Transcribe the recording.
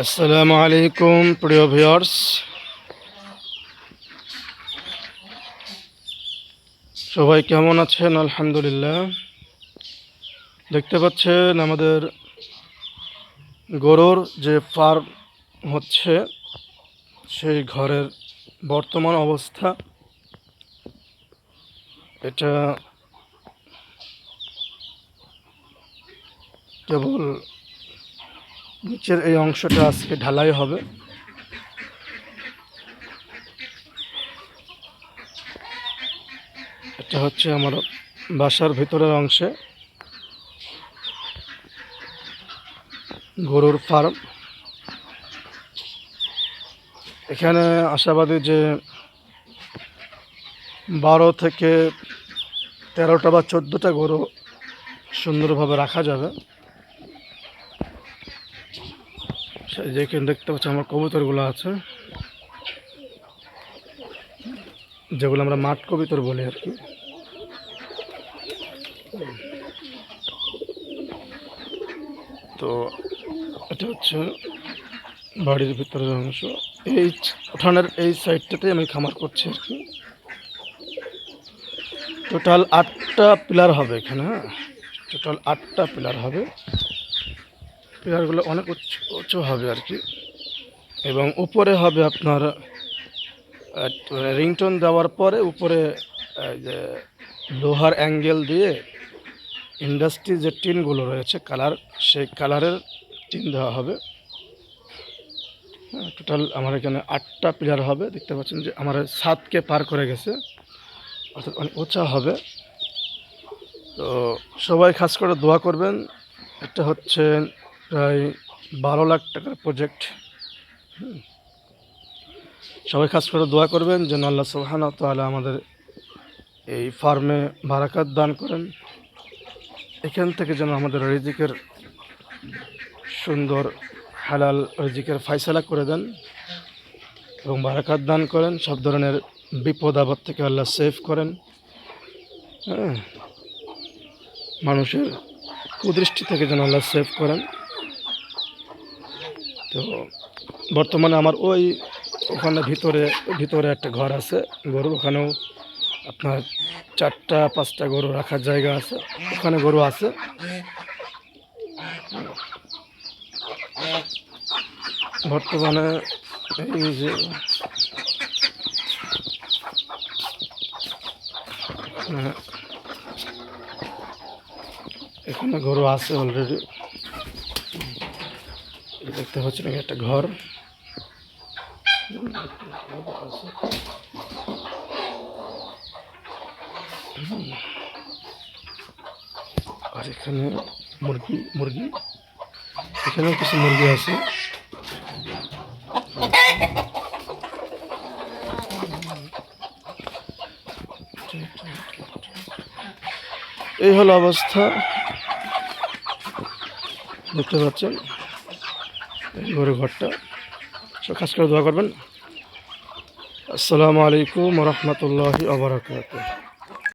আসসালামু আলাইকুম, প্রিয় ভিউয়ার্স। সবাই কেমন আছেন? আলহামদুলিল্লাহ। দেখতে পাচ্ছেন আমাদের গরুর যে ফার্ম হচ্ছে, সেই ঘরের বর্তমান অবস্থা। এটা কেবল নিচের এই অংশটা আজকে ঢালাই হবে। এটা হচ্ছে আমার বাসার ভিতরের অংশে। গরুর ফার্ম। এখানে আশাবাদী যে বারো থেকে তেরোটা বা চোদ্দোটা গরু সুন্দরভাবে রাখা যাবে সেই যেখানে দেখতে পাচ্ছি আমার কবুতরগুলো আছে। যেগুলো আমরা মাঠ কবিতর বলি আর কি। তো এটা হচ্ছে বাড়ির ভিতরের অংশ। এই উঠানের এই সাইডটাতে আমি খামার করছি আর কি। টোটাল আটটা পিলার হবে এখানে হ্যাঁ? টোটাল আটটা পিলার হবে। পিলারগুলো অনেক উঁচু উঁচু হবে আর কি। এবং উপরে হবে আপনার রিংটোন দেওয়ার পরে উপরে যে লোহার অ্যাঙ্গেল দিয়ে ইন্ডাস্ট্রি যে টিনগুলো রয়েছে, কালার, সেই কালারের টিন দেওয়া হবে। টোটাল আমার এখানে আটটা পিলার হবে, দেখতে পাচ্ছেন যে আমার সাতকে পার করে গেছে। অর্থাৎ অনেক উঁচা হবে। তো সবাই খাস করে দোয়া করবেন। এটা হচ্ছে প্রায় বারো লাখ টাকার প্রজেক্ট সবাই খাস করে দোয়া করবেন যেন আল্লাহ সুবহান তাহলে আমাদের এই ফার্মে বারাকাত দান করেন। এখান থেকে যেন আমাদের রিজিকের সুন্দর, হালাল রিজিকের ফাইসালা করে দেন এবং বারাকাত দান করেন। সব ধরনের বিপদ আপদ থেকে আল্লাহ সেভ করেন। হ্যাঁ। মানুষের কুদৃষ্টি থেকে যেন আল্লাহ সেভ করেন। তো বর্তমানে আমার ওই ওখানে ভিতরে ভিতরে একটা ঘর আছে। গরু ওখানেও আপনার চারটা, পাঁচটা গরু রাখার জায়গা আছে। ওখানে গরু আছে। বর্তমানে এই যে এখানে গরু আছে অলরেডি দেখতে হচ্ছে নাকি একটা ঘর। আর এখানে মুরগি মুরগি। এখানেও কিছু মুরগি আছে। এই হলো অবস্থা। দেখতে পাচ্ছেন। ঘরে ঘরটা। সব খাস করে দোয়া করবেন। আসসালামু আলাইকুম রহমতুল্লাহি আবরাকাত